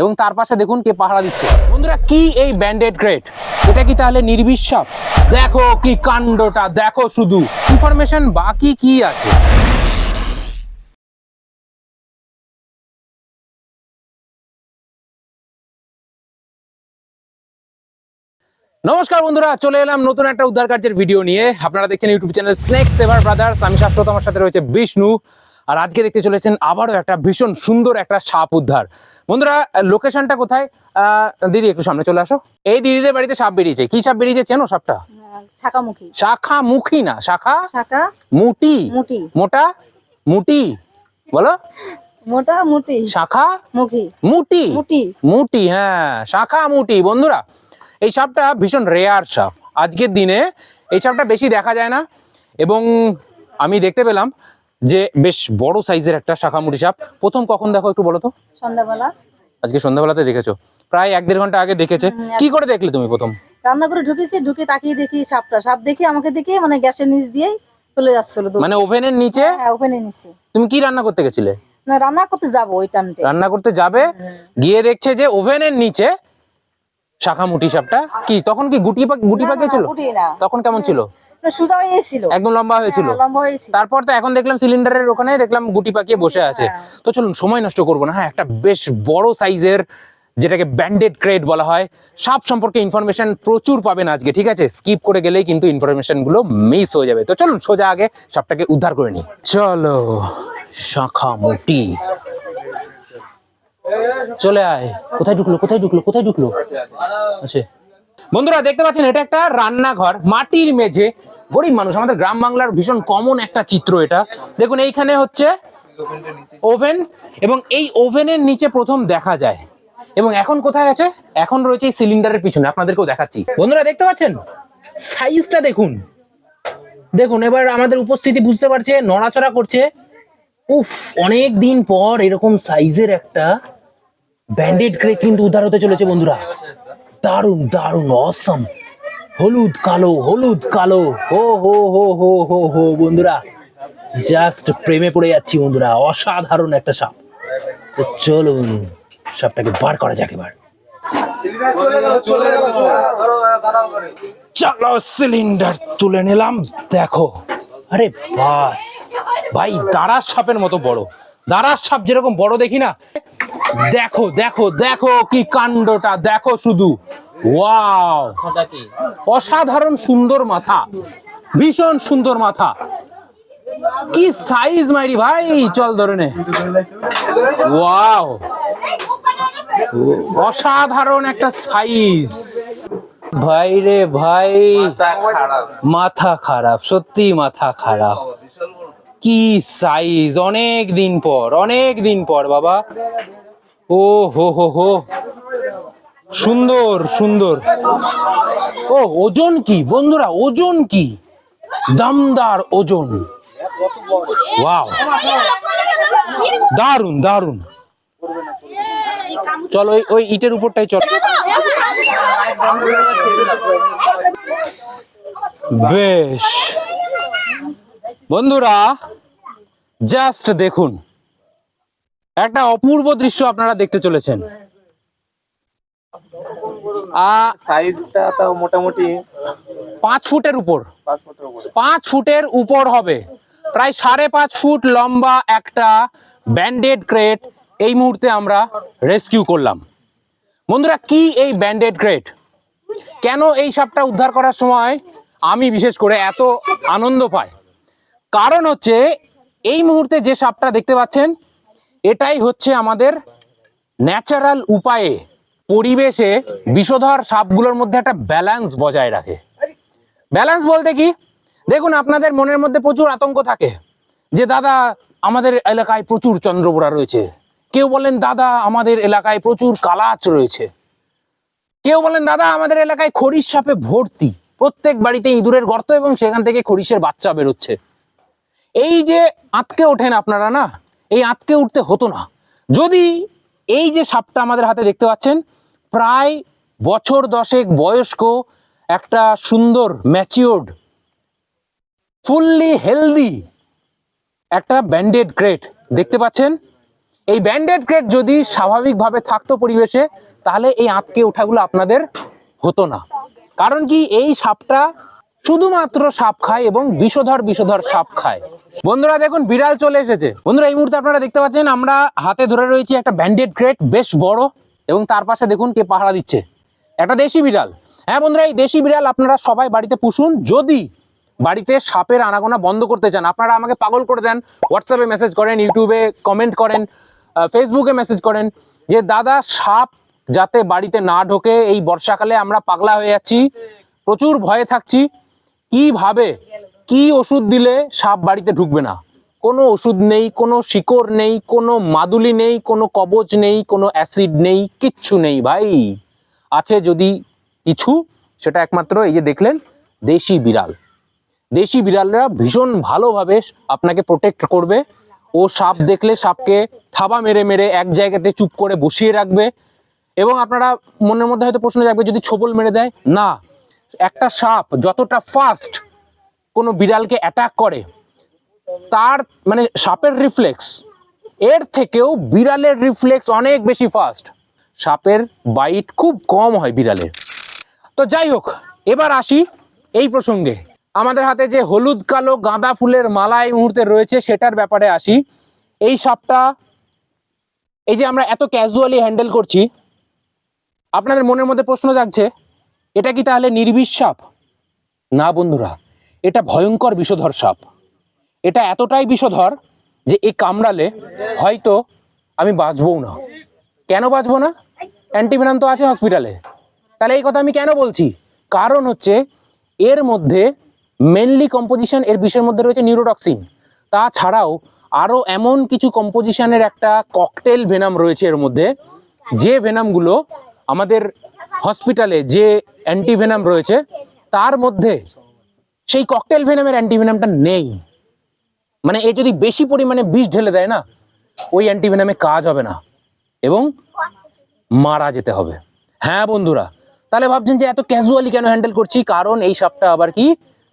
এবং তার পাশে দেখুন কে পাহারা দিচ্ছে। বন্ধুরা, কি এই ব্যান্ডেড গ্রেড এটা কি তাহলে নির্বিশ্বাস? দেখো কি কাণ্ডটা, দেখো শুধু। ইনফরমেশন বাকি কি আছে? নমস্কার বন্ধুরা, চলে এলাম নতুন একটা উদ্ধার কার্যের ভিডিও নিয়ে। আপনারা দেখছেন YouTube channel snake saver brothers আমি শাশ্বত, আমার সাথে রয়েছে বিষ্ণু। আর আজকে দেখতে চলেছেন আবারও একটা ভীষণ সুন্দর একটা সাপ উদ্ধার। বন্ধুরা লোকেশনটা কোথায়? দিদি একটু সামনে চলে আসো। এই দিদিদের বাড়িতে সাপ বেরিয়েছে। কি সাপ বেরিয়েছে চেনো সাপটা? শাখামুখী। শাখা মুখী না শাখা? শাখা? মুটি। মুটি। মোটা? মুটি। বলো। মোটা মুটি। শাখা? মুখী। মুটি। মুটি। মুটি হ্যাঁ শাখা মুটি বন্ধুরা এই সাপটা ভীষণ রেয়ার সাপ। আজকের দিনে এই সাপটা বেশি দেখা যায় না। এবং আমি দেখতে পেলাম যে বেশ বড় সাইজের একটা শাখা মুটি সাপ। প্রথম কখন দেখো একটু বলো তো? সন্ধ্যাবেলা। আজকে সন্ধ্যাবেলাতে দেখেছ? প্রায় এক দেড় ঘণ্টা আগে দেখেছে। কি করে দেখলে তুমি প্রথম? রান্না করে ঢুকেছি ঢুকে তাকিয়ে দেখি সাপটা। সাপ দেখি আমাকে দেখে মানে গ্যাসের নিচ দিয়েই চলে যাচ্ছিল মানে ওভেনের নিচে? হ্যাঁ ওখানে নিছি তুমি কি রান্না করতে গেছিলে? না রান্না করতে যাব ওই টানতে রান্না করতে যাবে? গিয়ে দেখছে যে ওভেনের নিচে শাখা মুটি সাপটা। কি তখন কি গুটি পা- গুটি পাকিয়েছিল? না। তখন কেমন ছিল? সোজা হয়ে ছিল। একদম লম্বা হয়েছিল লম্বা হয়েছিল তারপর তো এখন দেখলাম সিলিন্ডারের ওখানে দেখলাম গুটি পাকিয়ে বসে আছে। তো চলুন সময় নষ্ট করব না হ্যাঁ একটা বেশ বড় সাইজের যেটাকে ব্যান্ডেড ক্রেড বলা হয় সাপ সম্পর্কে ইনফরমেশন প্রচুর পাবেন আজকে ঠিক আছে? স্কিপ করে গেলেই কিন্তু ইনফরমেশনগুলো মিস হয়ে যাবে। তো চলুন সোজা আগে সাপটাকে উদ্ধার করে নিই। চলো শাখা মুটি। চলে আয়। কোথায় ঢুকলো কোথায় ঢুকলো কোথায় ঢুকলো? আচ্ছা বন্ধুরা, দেখতে পাচ্ছেন, এটা একটা রান্নাঘর, মাটির মেঝে। গরিব মানুষ, আমাদের গ্রাম বাংলার ভীষণ কমন একটা চিত্র এটা। দেখুন, এইখানে হচ্ছে ওভেন, এবং এই ওভেনের নিচে প্রথম দেখা যায়। এবং এখন কোথায় আছে? এখন রয়েছে এই সিলিন্ডারের পিছনে, আপনাদেরকেও দেখাচ্ছি। বন্ধুরা, দেখতে পাচ্ছেন? সাইজটা দেখুন। দেখুন, এবার আমাদের উপস্থিতি বুঝতে পারছে, নড়াচড়া করছে। উফ, অনেক দিন পর এরকম সাইজের একটা ব্যান্ডেড ক্রেক কিন্তু উদ্ধার হতে চলেছে, বন্ধুরা। দারুণ দারুণ অসম হলুদ, কালো হলুদ, কালো। হো হো হো হো হো হো, বন্ধুরা। জাস্ট প্রেমে পড়ে যাচ্ছি, বন্ধুরা। অসাধারণ একটা সাপ। তো চলুন, সাপটাকে বার করা যাক এবার। চলো সিলিন্ডার তুলে নিলাম। দেখো। আরে বাস। ভাই, দাঁড়ার সাপের মতো বড়। দাঁড়ার সাপ যেরকম বড় দেখি না। দেখো দেখো দেখো কি কাণ্ডটা দেখো শুধু। ওয়াও। অসাধারণ সুন্দর মাথা। ভীষণ সুন্দর মাথা। কি সাইজ মাইরি ভাই? চল ধরে নে। ওয়াও। অসাধারণ একটা সাইজ ভাই রে ভাই মাথা খারাপ। সত্যি মাথা খারাপ। কি সাইজ অনেক দিন পর অনেক দিন পর বাবা। ও, হো হো হো। সুন্দর সুন্দর। ও, ওজন কি? বন্ধুরা, ওজন কি? দামদার ওজন। ওয়াও। দারুণ দারুণ চলো, ওই ওই ইটের উপরটাই চল। বেশ। বন্ধুরা জাস্ট দেখুন। একটা অপূর্ব দৃশ্য আপনারা দেখতে চলেছেন। সাইজটা তাও মোটামুটি পাঁচ ফুটের উপর। পাঁচ ফুটের পাঁচ ফুটের উপর হবে। প্রায় সাড়ে পাঁচ ফুট লম্বা একটা ব্যান্ডেড ক্রেট এই মুহূর্তে আমরা রেস্কিউ করলাম। বন্ধুরা কি এই ব্যান্ডেড ক্রেট? কেন এই সাপটা উদ্ধার করার সময় আমি বিশেষ করে এত আনন্দ পাই? কারণ হচ্ছে এই মুহূর্তে যে সাপটা দেখতে পাচ্ছেন এটাই হচ্ছে আমাদের ন্যাচারাল উপায়ে পরিবেশে বিষধর সাপগুলোর মধ্যে একটা ব্যালেন্স বজায় রাখে। ব্যালেন্স বলতে কি? দেখুন, আপনাদের মনের মধ্যে প্রচুর আতঙ্ক থাকে যে, দাদা, আমাদের এলাকায় প্রচুর চন্দ্রবোড়া রয়েছে। কেউ বলেন, দাদা, আমাদের এলাকায় প্রচুর কালাচ রয়েছে। কেউ বলেন, দাদা, আমাদের এলাকায় খরিশ সাপে ভর্তি। প্রত্যেক বাড়িতে ইঁদুরের গর্ত এবং সেখান থেকে খরিশের বাচ্চা বেরোচ্ছে। এই যে আতকে ওঠেন আপনারা না এই আঁতকে উঠতে হতো না। যদি এই যে সাপটা আমাদের হাতে দেখতে পাচ্ছেন, প্রায় বছর দশেক বয়স্ক একটা সুন্দর ম্যাচিওর্ড ফুললি হেলদি একটা ব্যান্ডেড ক্রেট দেখতে পাচ্ছেন। এই ব্যান্ডেড ক্রেট যদি স্বাভাবিকভাবে থাকতো পরিবেশে, তাহলে এই আঁতকে ওঠাগুলো আপনাদের হতো না। কারণ কি এই সাপটা শুধুমাত্র সাপ খায় এবং বিষধর বিষধর সাপ খায়। বন্ধুরা, দেখুন, বিড়াল চলে এসেছে। বন্ধুরা, এই মুহূর্তে আপনারা দেখতে পাচ্ছেন, আমরা হাতে ধরে রয়েছি একটা ব্যান্ডেড ক্রেট বেশ বড়, এবং তার পাশে দেখুন কে পাহারা দিচ্ছে। একটা দেশি বিড়াল। হ্যাঁ বন্ধুরা, এই দেশি বিড়াল আপনারা সবাই বাড়িতে পুষুন। যদি বাড়িতে সাপের আনাগোনা বন্ধ করতে চান, আপনারা আমাকে পাগল করে দেন হোয়াটসঅ্যাপে মেসেজ করেন ইউটিউবে কমেন্ট করেন ফেসবুকে মেসেজ করেন যে, দাদা, সাপ যাতে বাড়িতে না ঢোকে, এই বর্ষাকালে আমরা পাগলা হয়ে যাচ্ছি, প্রচুর ভয়ে থাকছি কীভাবে কি ওষুধ দিলে সাপ বাড়িতে ঢুকবে না? কোনো ওষুধ নেই, কোনো শিকড় নেই, কোনো মাদুলি নেই, কোনো কবচ নেই, কোনো অ্যাসিড নেই, কিচ্ছু নেই ভাই। আছে যদি কিছু, সেটা একমাত্র এই যে দেখলেন, দেশি বিড়াল। দেশি বিড়ালরা ভীষণ ভালোভাবে আপনাকে প্রোটেক্ট করবে। ও সাপ দেখলে সাপকে থাবা মেরে মেরে এক জায়গাতে চুপ করে বসিয়ে রাখবে। এবং আপনারা মনের মধ্যে হয়তো প্রশ্ন জাগবে, যদি ছোবল মেরে দেয়? না। একটা সাপ যতটা ফাস্ট কোনো বিড়ালকে অ্যাটাক করে, তার মানে সাপের রিফ্লেক্স এর থেকেও বিড়ালের রিফ্লেক্স অনেক বেশি ফাস্ট সাপের বাইট খুব কম হয় বিড়ালের। তো যাই হোক, এবার আসি এই প্রসঙ্গে। আমাদের হাতে যে হলুদ, কালো, গাঁদা ফুলের মালা এই মুহূর্তে রয়েছে, সেটার ব্যাপারে আসি। এই সাপটা, এই যে আমরা এত ক্যাজুয়ালি হ্যান্ডেল করছি, আপনাদের মনের মধ্যে প্রশ্ন জাগছে এটা কি তাহলে নির্বিষ সাপ? না বন্ধুরা, এটা ভয়ঙ্কর বিষধর সাপ। এটা এতটাই বিষধর যে এই কামড়ালে হয়তো আমি বাঁচবও না। কেন বাঁচবো না? অ্যান্টিভেনাম তো আছে হসপিটালে। তাহলে এই কথা আমি কেন বলছি? কারণ হচ্ছে এর মধ্যে মেনলি কম্পোজিশন এর বিষের মধ্যে রয়েছে নিউরোটক্সিন তাছাড়াও আরও এমন কিছু কম্পোজিশনের একটা ককটেল ভেনাম রয়েছে এর মধ্যে। যে ভেনামগুলো আমাদের হসপিটালে যে অ্যান্টিভেনাম রয়েছে, তার মধ্যে সেই ককটেল ভেনামের অ্যান্টিভেনামটা নেই। মানে এ যদি বেশি পরিমাণে বিষ ঢেলে দেয় না, ওই অ্যান্টিভেনামে কাজ হবে না এবং মারা যেতে হবে। হ্যাঁ বন্ধুরা, তাহলে ভাবছেন যে এত ক্যাজুয়ালি কেন হ্যান্ডেল করছি? কারণ এই সাপটা আবার কি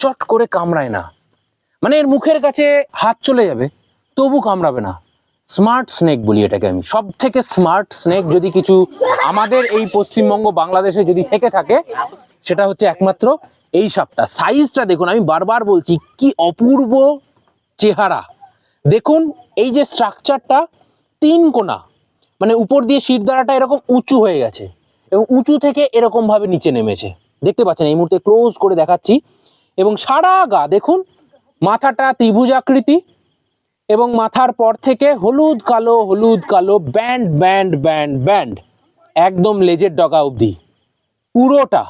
চট করে কামড়ায় না। মানে এর মুখের কাছে হাত চলে যাবে, তবু কামড়াবে না। স্মার্ট স্নেক বলি এটাকে আমি। সব থেকে স্মার্ট স্নেক যদি কিছু আমাদের এই পশ্চিমবঙ্গ, বাংলাদেশে যদি থেকে থাকে, সেটা হচ্ছে একমাত্র এই সাপটা। সাইজটা দেখুন, আমি বারবার বলছি, কি অপূর্ব চেহারা। দেখুন, এই যে স্ট্রাকচারটা তিন কোনা মানে উপর দিয়ে শিরদাঁড়াটা এরকম উঁচু হয়ে গেছে এবং উঁচু থেকে এরকম ভাবে নিচে নেমেছে। দেখতে পাচ্ছেন, এই মুহূর্তে ক্লোজ করে দেখাচ্ছি। এবং সারা গা, দেখুন, মাথাটা ত্রিভুজ আকৃতি এবং মাথার পর থেকে হলুদ কালো হলুদ কালো, ব্যান্ড ব্যান্ড ব্যান্ড ব্যান্ড। একদম লেজের ডগা অবধি। পুরোটা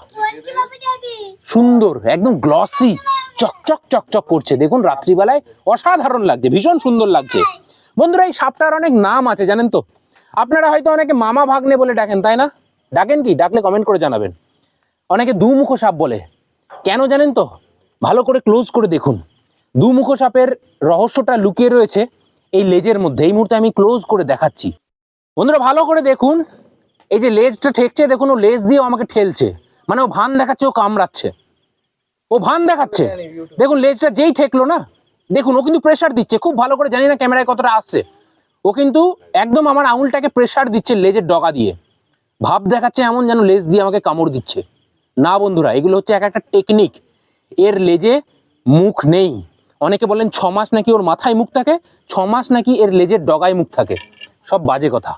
সুন্দর, একদম গ্লসি চকচক চকচক করছে। দেখুন, রাত্রিবেলায় অসাধারণ লাগছে, ভীষণ সুন্দর লাগছে। বন্ধুরা, এই সাপটার অনেক নাম আছে, জানেন তো? আপনারা হয়তো অনেকে মামা ভাগ্নে বলে ডাকেন, তাই না? ডাকেন কি? ডাকলে কমেন্ট করে জানাবেন। অনেকে দুমুখো সাপ বলে। কেন জানেন তো? ভালো করে ক্লোজ করে দেখুন। দুমুখো সাপের রহস্যটা লুকিয়ে রয়েছে এই লেজের মধ্যে। এই মুহূর্তে আমি ক্লোজ করে দেখাচ্ছি। বন্ধুরা, ভালো করে দেখুন। এই যে লেজটা ঠেকছে, দেখুন, ও লেজ দিয়ে আমাকে ঠেলছে। মানে ও ভান দেখাচ্ছে, ও কামড়াচ্ছে। ও ভান দেখাচ্ছে। দেখুন, লেজটা যেই ঠেকলো না, দেখুন, ও কিন্তু প্রেশার দিচ্ছে। খুব ভালো করে, জানি না ক্যামেরায় কতটা আসছে। ও কিন্তু একদম আমার আঙুলটাকে প্রেশার দিচ্ছে লেজের ডগা দিয়ে। ভাব দেখাচ্ছে এমন যেন লেজ দিয়ে আমাকে কামড় দিচ্ছে। না বন্ধুরা, এগুলো হচ্ছে এক একটা টেকনিক এর লেজে মুখ নেই। অনেকে বলেন ছ মাস নাকি ওর মাথায় মুখ থাকে? ছ মাস নাকি এর লেজের ডগায় মুখ থাকে? সব বাজে কথা।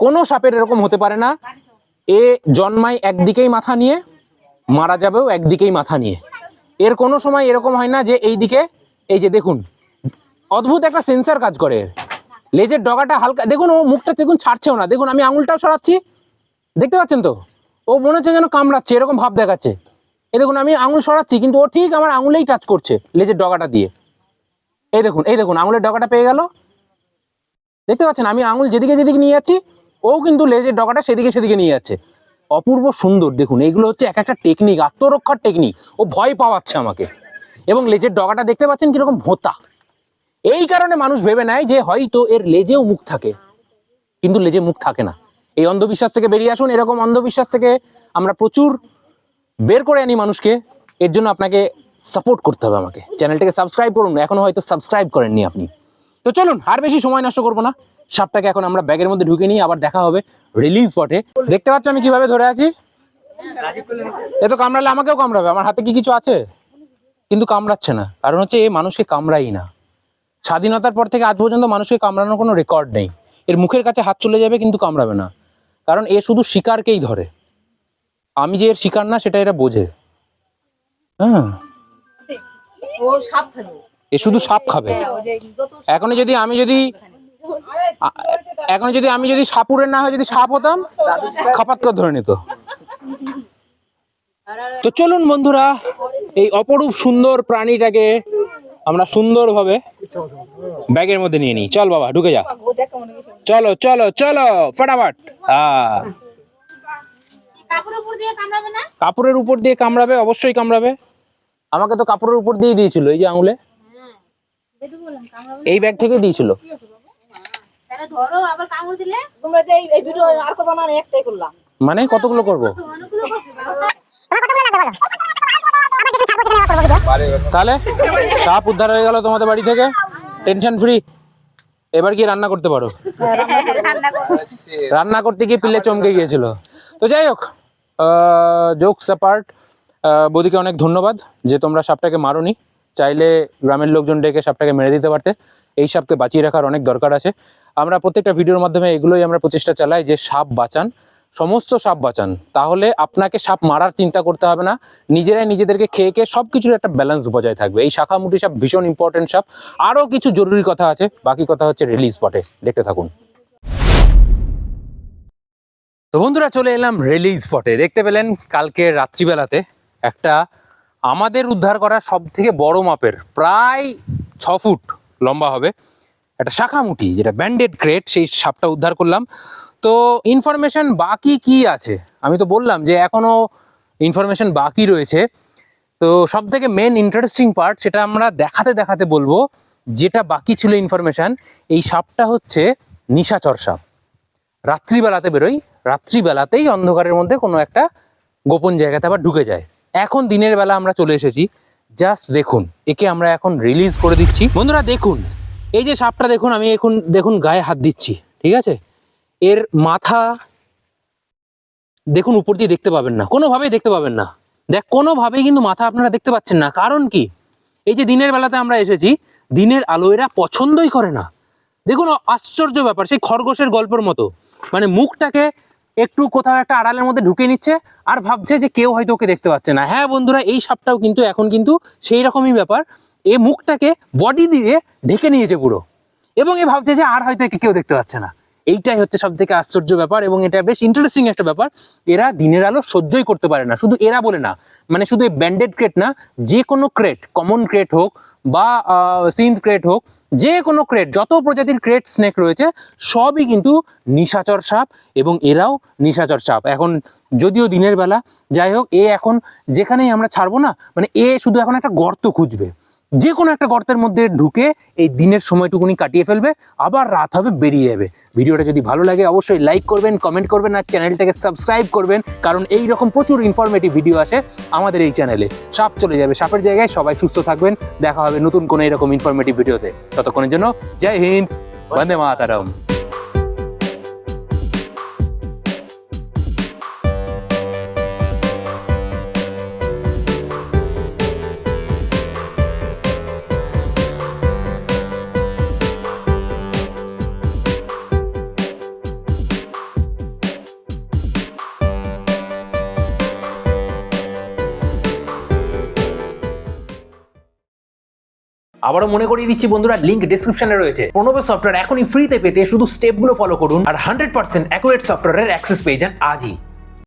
কোনো সাপের এরকম হতে পারে না। এ জন্মায় একদিকেই মাথা নিয়ে, মারা যাবেও একদিকেই মাথা নিয়ে। এর কোনো সময় এরকম হয় না যে এই দিকে এই যে দেখুন, অদ্ভুত একটা সেন্সার কাজ করে। এর লেজের ডগাটা হালকা, দেখুন ও মুখটা দেখুন ছাড়ছেও না। দেখুন আমি আঙুলটাও সরাচ্ছি। দেখতে পাচ্ছেন তো? ও মনে হচ্ছে যেন কামড়াচ্ছে, এরকম ভাব দেখাচ্ছে। এই দেখুন, আমি আঙুল সরাচ্ছি, কিন্তু ও ঠিক আমার আঙুলেই টাচ করছে, লেজের ডগাটা দিয়ে। এই দেখুন এই দেখুন, আঙুলের ডগাটা পেয়ে গেল। দেখতে পাচ্ছেন, আমি আঙুল যেদিকে যেদিকে নিয়ে যাচ্ছি, ও কিন্তু লেজের ডগাটা সেদিকে সেদিকে নিয়ে যাচ্ছে। অপূর্ব সুন্দর, দেখুন, এগুলো হচ্ছে এক একটা টেকনিক আত্মরক্ষার টেকনিক ও ভয় পাওয়াচ্ছে আমাকে। এবং লেজের ডগাটা দেখতে পাচ্ছেন কীরকম ভোতা। এই কারণে মানুষ ভেবে নেয় যে হয়তো এর লেজেও মুখ থাকে। কিন্তু লেজে মুখ থাকে না। এই অন্ধবিশ্বাস থেকে বেরিয়ে আসুন। এরকম অন্ধবিশ্বাস থেকে আমরা প্রচুর বের করে আনি মানুষকে, এর জন্য আপনাকে সাপোর্ট করতে হবে আমাকে। চ্যানেলটাকে সাবস্ক্রাইব করুন এখনও হয়তো সাবস্ক্রাইব করেননি আপনি। তো চলুন, আর বেশি সময় নষ্ট করব না। সাপটাকে এখন আমরা ব্যাগের মধ্যে ঢুকে নিই আবার দেখা হবে রিলিজ স্পটে দেখতে পাচ্ছ আমি কীভাবে ধরে আছি? এ তো কামড়ালে আমাকেও কামড়াবে, আমার হাতে কি কিছু আছে? কিন্তু কামড়াচ্ছে না। কারণ হচ্ছে এ মানুষকে কামড়াই না। স্বাধীনতার পর থেকে আজ পর্যন্ত মানুষকে কামড়ানোর কোনো রেকর্ড নেই। এর মুখের কাছে হাত চলে যাবে, কিন্তু কামড়াবে না। কারণ এ শুধু শিকারকেই ধরে। আমি যে এর শিকার না সেটা এরা বোঝে। হ্যাঁ। এ শুধু সাপ খাবে। এখন যদি আমি যদি এখন যদি আমি যদি সাপুরের না হয় যদি সাপ হতাম খাপাত করে ধরে নিত। তো চলুন বন্ধুরা এই অপরূপ সুন্দর প্রাণীটাকে আমরা সুন্দরভাবে ব্যাগের মধ্যে নিয়ে নিই। চল বাবা ঢুকে যা। চলো চলো চলো ফটাফট। হ্যাঁ কাপড়ের উপর দিয়ে কামড়াবে না? কাপড়ের উপর দিয়ে কামড়াবে অবশ্যই কামড়াবে। আমাকে তো কাপড়ের উপর দিয়ে দিয়েছিল এই যে আঙুলে। কামড়াবে এই ব্যাগ থেকে দিয়েছিল। তাহলে ধরো আবার কামড় দিলে? তোমরা যে এই- এই ভিডিও আর কথা না একটাই করলাম। মানে কতগুলো করব। তাহলে সাপ উদ্ধার হয়ে গেল তোমাদের বাড়ি থেকে। টেনশন ফ্রি এবার কি রান্না করতে পারো। রান্না করতে গিয়ে পিলে চমকে গিয়েছিল। তো যাই হোক জোকস অ্যাপার্ট বৌদিকে অনেক ধন্যবাদ যে তোমরা সাপটাকে মারোনি। চাইলে গ্রামের লোকজন ডেকে সাপটাকে মেরে দিতে পারতে। এই সাপকে বাঁচিয়ে রাখার অনেক দরকার আছে। আমরা প্রত্যেকটা ভিডিওর মাধ্যমে এগুলোই আমরা প্রচেষ্টা চালাই যে সাপ বাঁচান। সমস্ত সাপ বাঁচান। তাহলে আপনাকে সাপ মারার চিন্তা করতে হবে না। নিজেরাই নিজেদেরকে খেয়ে খেয়ে সব কিছুর একটা ব্যালেন্স বজায় থাকবে। এই শাখামুটি সাপ ভীষণ ইম্পর্টেন্ট সাপ। আরও কিছু জরুরি কথা আছে, বাকি কথা হচ্ছে রিলিজ স্পটে দেখতে থাকুন। তো বন্ধুরা, চলে এলাম রিলিজ স্পটে দেখতে পেলেন কালকে রাত্রিবেলাতে একটা আমাদের উদ্ধার করা সব থেকে বড় মাপের, প্রায় ছ ফুট লম্বা হবে। একটা শাখামুটি যেটা ব্যান্ডেড ক্রেট সেই সাপটা উদ্ধার করলাম। তো ইনফরমেশন বাকি কি আছে? আমি তো বললাম যে এখনও ইনফরমেশন বাকি রয়েছে। তো সব থেকে মেন ইন্টারেস্টিং পার্ট সেটা আমরা দেখাতে দেখাতে বলব, যেটা বাকি ছিল ইনফরমেশন এই সাপটা হচ্ছে নিশাচর সাপ। রাত্রিবেলাতে বেরোই, রাত্রিবেলাতেই অন্ধকারের মধ্যে কোনো একটা গোপন জায়গাতে আবার ঢুকে যায়। এখন দিনের বেলা আমরা চলে এসেছি জাস্ট দেখুন, একে আমরা এখন রিলিজ করে দিচ্ছি। বন্ধুরা, দেখুন এই যে সাপটা দেখুন, আমি এখন দেখুন গায়ে হাত দিচ্ছি, ঠিক আছে? এর মাথা দেখুন উপর দিয়ে দেখতে পাবেন না, কোনোভাবেই দেখতে পাবেন না। দেখ, কোনোভাবেই কিন্তু মাথা আপনারা দেখতে পাচ্ছেন না। কারণ কি? এই যে দিনের বেলাতে আমরা এসেছি, দিনের আলো এরা পছন্দই করে না। দেখুন, আশ্চর্য ব্যাপার, সেই খরগোশের গল্পের মতো। মানে মুখটাকে একটু কোথাও একটা আড়ালের মধ্যে ঢুকে নিচ্ছে আর ভাবছে যে কেউ হয়তো ওকে দেখতে পাচ্ছে না। হ্যাঁ বন্ধুরা, এই সাপটাও কিন্তু, এখন কিন্তু সেই রকমই ব্যাপার। এ মুখটাকে বডি দিয়ে ঢেকে নিয়েছে পুরো। এবং এ ভাবছে যে আর হয়তো একে কেউ দেখতে পাচ্ছে না। এইটাই হচ্ছে সব থেকে আশ্চর্য ব্যাপার এবং এটা বেশ ইন্টারেস্টিং একটা ব্যাপার। এরা দিনের আলো সহ্যই করতে পারে না। শুধু এরা বলে না মানে শুধু এই ব্যান্ডেড ক্রেট না, যে কোনো ক্রেট কমন ক্রেট হোক বা সিন্থ ক্রেট হোক, যে কোনো ক্রেট যত প্রজাতির ক্রেট স্নেক রয়েছে, সবই কিন্তু নিশাচর সাপ এবং এরাও নিশাচর সাপ। এখন যদিও দিনের বেলা, যাই হোক, এ এখন যেখানেই আমরা ছাড়বো না মানে এ শুধু এখন একটা গর্ত খুঁজবে। যে কোনো একটা গর্তের মধ্যে ঢুকে এই দিনের সময়টুকুনি কাটিয়ে ফেলবে, আবার রাত হবে বেরিয়ে যাবে। ভিডিওটা যদি ভালো লাগে, অবশ্যই লাইক করবেন কমেন্ট করবেন, আর চ্যানেলটাকে সাবস্ক্রাইব করবেন, কারণ এই রকম প্রচুর ইনফরমেটিভ ভিডিও আসে আমাদের এই চ্যানেলে সাপ চলে যাবে সাপের জায়গায়, সবাই সুস্থ থাকবেন, দেখা হবে নতুন কোনো এরকম ইনফরমেটিভ ভিডিওতে ততক্ষণের জন্য জয় হিন্দ, বন্দে মাতারম। আবারও মনে করিয়ে দিচ্ছি বন্ধুরা লিঙ্ক ডিসক্রিপশনে রয়েছে। প্রণবের সফটওয়্যার এখনই ফ্রিতে পেতে শুধু স্টেপগুলো ফলো করুন আর হান্ড্রেড পার্সেন্ট অ্যাকুরেট সফটওয়্যারের অ্যাক্সেস পেয়ে যান আজই।